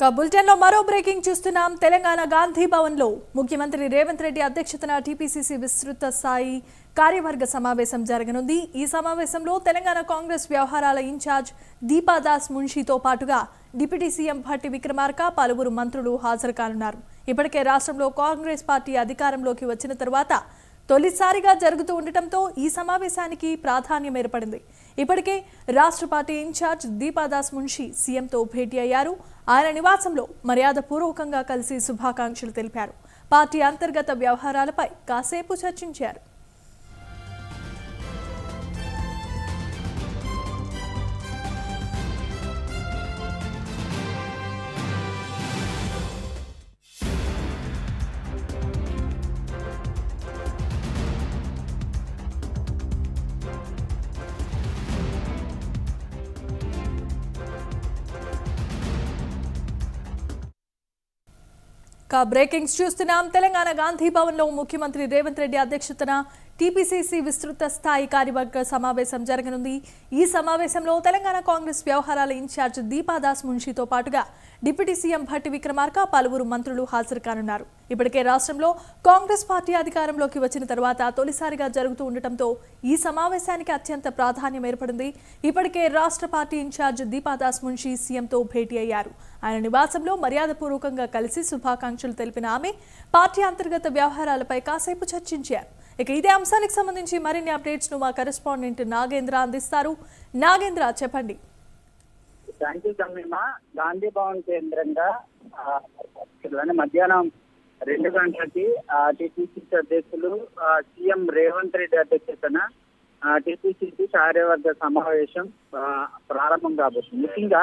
ఇక బులెటిన్లో మరో బ్రేకింగ్ చూస్తున్నాం. తెలంగాణ గాంధీ భవన్లో ముఖ్యమంత్రి రేవంత్ రెడ్డి అధ్యక్షతన టీపీసీసీ విస్తృత స్థాయి కార్యవర్గ సమావేశం జరగనుంది. ఈ సమావేశంలో తెలంగాణ కాంగ్రెస్ వ్యవహారాల ఇన్ఛార్జ్ దీపాదాస్ మున్షితో పాటుగా డిప్యూటీ సీఎం భట్టి విక్రమార్క పలువురు మంత్రులు హాజరు కానున్నారు. ఇప్పటికే రాష్ట్రంలో కాంగ్రెస్ పార్టీ అధికారంలోకి వచ్చిన తరువాత తొలిసారిగా జరుగుతూ ఉండటంతో ఈ సమావేశానికి ప్రాధాన్యం ఏర్పడింది. ఇప్పటికే రాష్ట్ర పార్టీ ఇన్ఛార్జ్ దీపాదాస్ మున్షి సీఎంతో భేటీ అయ్యారు. ఆయన నివాసంలో మర్యాదపూర్వకంగా కలిసి శుభాకాంక్షలు తెలిపారు. పార్టీ అంతర్గత వ్యవహారాలపై కాసేపు చర్చించారు. బ్రేకింగ్స్ చూస్తున్నాం. తెలంగాణ గాంధీ భవన్లో ముఖ్యమంత్రి రేవంత్ రెడ్డి అధ్యక్షతన టీపీసీసీ విస్తృత స్థాయి కార్యవర్గ సమావేశం జరగనుంది. ఈ సమావేశంలో తెలంగాణ కాంగ్రెస్ వ్యవహారాల ఇన్ఛార్జ్ దీపాదాస్ మున్షితో పాటుగా డిప్యూటీ సీఎం భట్టి విక్రమార్క పలువురు మంత్రులు హాజరు కానున్నారు. ఇప్పటికే రాష్ట్రంలో కాంగ్రెస్ పార్టీ అధికారంలోకి వచ్చిన తర్వాత తొలిసారిగా జరుగుతూ ఉండటంతో ఈ సమావేశానికి అత్యంత ప్రాధాన్యం ఏర్పడింది. ఇప్పటికే రాష్ట్ర పార్టీ ఇన్ఛార్జ్ దీపాదాస్ మున్షి సీఎంతో భేటీ అయ్యారు. ఆయన నివాసంలో మర్యాదపూర్వకంగా కలిసి శుభాకాంక్షలు తెలిపిన ఆమె పార్టీ అంతర్గత వ్యవహారాలపై కాసేపు చర్చించారు. ఇక ఇదే అంశానికి సంబంధించి మరిన్ని అప్డేట్స్ను మా కరెస్పాండెంట్ నాగేంద్ర అందిస్తారు. నాగేంద్ర చెప్పండి. థ్యాంక్ యూ గాంధీ భవన్ కేంద్రంగా మధ్యాహ్నం రెండు గంటలకి టీపీసీసీ అధ్యక్షులు సీఎం రేవంత్ రెడ్డి అధ్యక్షతన టీపీసీసీ కార్యవర్గ సమావేశం ప్రారంభం కాబోతుంది. ముఖ్యంగా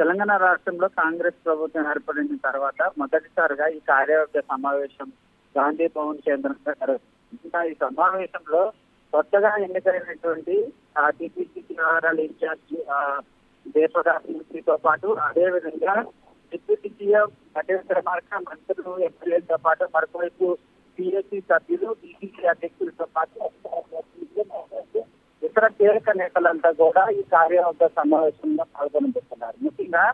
తెలంగాణ రాష్ట్రంలో కాంగ్రెస్ ప్రభుత్వం ఏర్పడిన తర్వాత మొదటిసారిగా ఈ కార్యవర్గ సమావేశం గాంధీ భవన్ కేంద్రంగా జరుగుతుంది ఇంకా ఈ సమావేశంలో కొత్తగా ఎన్నికైనటువంటి టీపీసీ వ్యవహారాల ఇన్ఛార్జ్ ఆ, దేశదాసితో పాటు అదే విధంగా డిప్యూటీ సీఎం అటెండర్ మార్క మంత్రులు ఎమ్మెల్యేలతో పాటు మరొకవైపు పిఎస్సి సభ్యులు బీసీసీ అధ్యక్షులతో పాటు ఇతర కీలక నేతలంతా కూడా ఈ కార్యవర్గ సమావేశంలో పాల్గొనబోతున్నారు. ముఖ్యంగా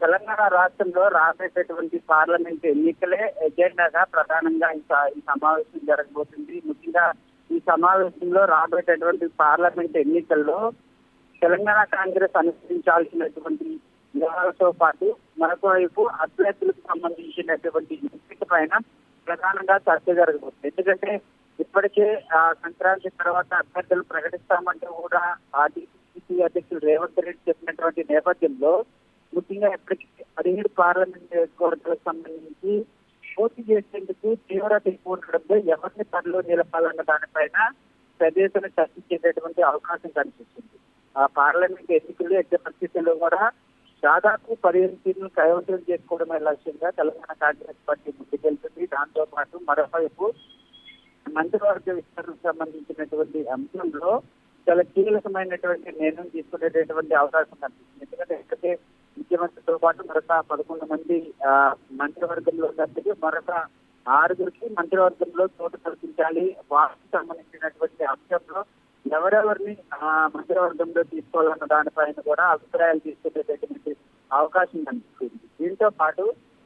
తెలంగాణ రాష్ట్రంలో రాబోయేటటువంటి పార్లమెంట్ ఎన్నికలే ఎజెండాగా ప్రధానంగా ఈ స- ఈ సమావేశం జరగబోతుంది. ముఖ్యంగా ఈ సమావేశంలో రాబోయేటటువంటి పార్లమెంట్ ఎన్నికల్లో తెలంగాణ కాంగ్రెస్ అనుసరించాల్సినటువంటి వ్యవహారాలతో పాటు మరొక వైపు అభ్యర్థులకు సంబంధించినటువంటి ఎంపిక పైన ప్రధానంగా చర్చ జరగబోతుంది. ఎందుకంటే ఇప్పటికే ఆ సంక్రాంతి తర్వాత అభ్యర్థులు ప్రకటిస్తామంటే కూడా ఆ అధ్యక్షుడు రేవంత్ రెడ్డి చెప్పినటువంటి నేపథ్యంలో ముఖ్యంగా ఇప్పటికీ పదిహేడు పార్లమెంట్ నియోజకవర్గాలకు సంబంధించి పోటీ చేసేందుకు తీవ్రత ఎక్కువ ఉండడంతో ఎవరిని పనిలో నిలపాలన్న దానిపైన ప్రదేశాన్ని చర్చించేటటువంటి అవకాశం కనిపిస్తుంది. ఆ పార్లమెంట్ ఎన్నికలు ఎట్టి పరిస్థితుల్లో కూడా దాదాపు పదిహేను సీట్లు కైవసం చేసుకోవడమే లక్ష్యంగా తెలంగాణ కాంగ్రెస్ పార్టీ ముందుకెళ్తుంది. దాంతో పాటు మరోవైపు మంత్రివర్గ విస్తరణకు సంబంధించినటువంటి అంశంలో చాలా కీలకమైనటువంటి నిర్ణయం తీసుకునేటటువంటి అవకాశం కనిపిస్తుంది. ఎందుకంటే ఇక్కడే ముఖ్యమంత్రితో పాటు మరొక పదకొండు మంది మంత్రివర్గంలో సభ్యులు మరొక ఆరుగురికి మంత్రివర్గంలో చోటు కల్పించాలి. వారికి సంబంధించినటువంటి అంశంలో ఎవరెవరిని మంత్రివర్గంలో తీసుకోవాలన్న దానిపైన కూడా అభిప్రాయాలు తీసుకునేటటువంటి అవకాశం కనిపిస్తుంది. దీంతో పాటు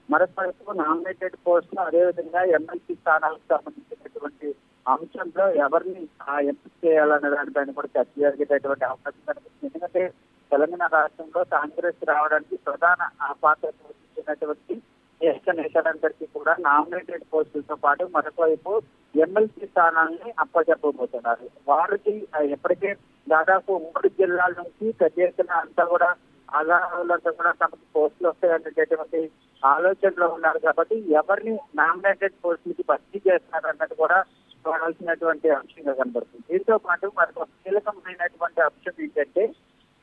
మరొకవైపు నామినేటెడ్ పోస్టులు అదేవిధంగా ఎమ్మెల్సీ స్థానాలకు సంబంధించినటువంటి అంశంలో ఎవరిని ఎంపిక చేయాలన్న దానిపైన కూడా చర్చ జరిగేటటువంటి అవకాశం కనిపిస్తుంది. ఎందుకంటే తెలంగాణ రాష్ట్రంలో కాంగ్రెస్ రావడానికి ప్రధాన ఆ పాత్ర పోషించినటువంటి జ్యేష్ఠ నేతలందరికీ కూడా నామినేటెడ్ పోస్టులతో పాటు మరొక వైపు ఎమ్మెల్సీ స్థానాన్ని అప్పచెప్పబోతున్నారు వారికి ఎప్పటికే దాదాపు మూడు జిల్లాల నుంచి పెద్ద ఎత్తున అంతా కూడా ఆధారాలతో కూడా తమకు పోస్టులు వస్తాయనేటటువంటి ఆలోచనలో ఉన్నారు కాబట్టి ఎవరిని నామినేటెడ్ పోస్టులకి భర్తీ చేస్తారన్నది కూడా చూడాల్సినటువంటి అంశంగా కనబడుతుంది. దీంతో పాటు మరొక కీలకమైనటువంటి అంశం ఏంటంటే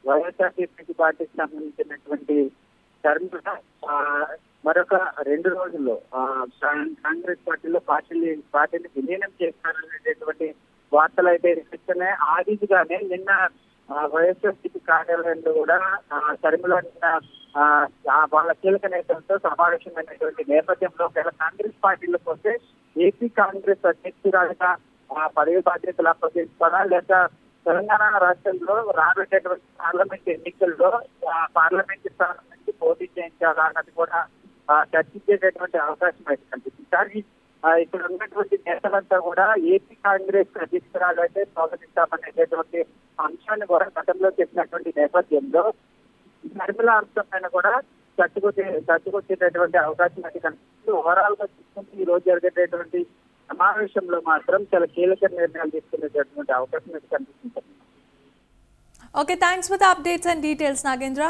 వైఎస్ఆర్సీపీ పార్టీకి సంబంధించినటువంటి టర్మ్ మరొక రెండు రోజుల్లో కాంగ్రెస్ పార్టీలో పార్టీని పార్టీని విలీనం చేస్తారనేటటువంటి వార్తలు అయితే వినిపిస్తున్నాయి. ఆ రీతిగానే నిన్న వైఎస్ఆర్సీపీ కార్యాలయంలో కూడా తరిమిలో నిన్న వాళ్ళ కీలక నేతలతో సమావేశమైనటువంటి నేపథ్యంలో ఒకవేళ కాంగ్రెస్ పార్టీలోకి వస్తే ఏపీ కాంగ్రెస్ అధ్యక్షురాలుగా పదవి బాధ్యతలు అప్పగించుకోవాలా? లేక తెలంగాణ రాష్ట్రంలో రాబోయేటటువంటి పార్లమెంట్ ఎన్నికల్లో పార్లమెంట్ స్థానం నుంచి పోటీ చేయించాలా అన్నది కూడా చర్చించేటటువంటి అవకాశం అయితే కనిపిస్తుంది కానీ ఇక్కడ ఉన్నటువంటి నేతలంతా కూడా ఏపీ కాంగ్రెస్ అధ్యక్షురాలు స్వాగతిస్తామనేటటువంటి అంశాన్ని కూడా గతంలో చెప్పినటువంటి నేపథ్యంలో నిర్మల అంశం పైన కూడా తట్టుకొచ్చే తట్టుకొచ్చేటటువంటి అవకాశం అయితే కనిపిస్తుంది. ఓవరాల్గా చూసుకుంటే ఈ రోజు జరిగేటటువంటి సమావేశంలో మాత్రం చాలా కీలక నిర్ణయాలు తీసుకునేటటువంటి అవకాశం అయితే కనిపిస్తుంది. Okay thanks for the updates and details Nagendra